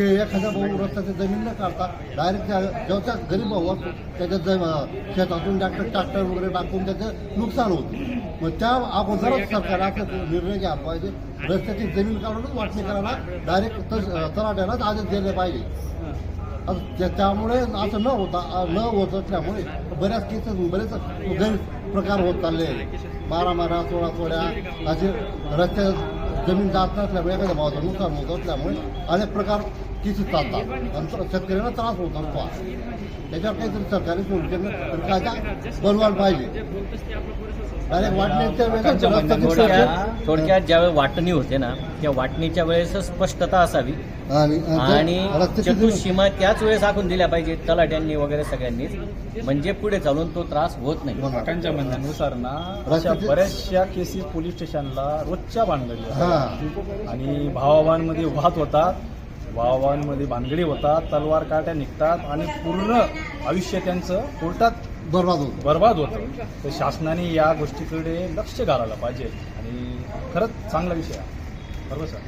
ते एखाद्या भाऊ रस्त्याची जमीन न काढता डायरेक्ट जेव्हा गरीब भाऊ असतो त्याच्या जम- शेतातून ट्रॅक्टर ट्रॅक्टर वगैरे टाकून त्याचं नुकसान होतं. मग त्या अगोदरच सरकार असं निर्णय घ्यायला पाहिजे. रस्त्याची जमीन काढूनच वाटणी करायला डायरेक्ट तलाट्यालाच आदेश दिले पाहिजे. त्यामुळे असं न होता न होत असल्यामुळे बऱ्याच केसेस बरेच गैर प्रकार होत चालले आहेत. बारा बारा सोळा सोळ्या असे रस्त्यात जमीन जात नसल्यामुळे एखाद्या भावाचं नुकसान होत असल्यामुळे अनेक प्रकार केसेस चालतात आणि तर शेतकऱ्यांना त्रास होत असतो त्याच्यावर काहीतरी सरकारी सोल्युशन कायदा बनवायला पाहिजे. डायरेक्ट वेळेस थोडक्यात थोडक्यात ज्यावेळी वाटणी होते ना त्या वाटणीच्या वेळेस स्पष्टता असावी. आणि चतुष्सीमा त्याच वेळेस आखून दिल्या पाहिजे तलाट्यांनी वगैरे सगळ्यांनीच. म्हणजे पुढे चालून तो त्रास होत नाही. काकांच्या म्हणण्यानुसार ना बऱ्याचशा केसेस पोलीस स्टेशनला रोजच्या हा. होतात. आणि भावाभावांमध्ये वाद होतात भावाभावांमध्ये भानगडी होतात तलवार काट्या निघतात आणि पूर्ण आयुष्य त्यांचं कोर्टात बरबाद होतो. बर्बाद होतं. तर शासनाने या गोष्टीकडे लक्ष घालायला पाहिजे आणि खरंच चांगला विषय आहे. बरोबर सर.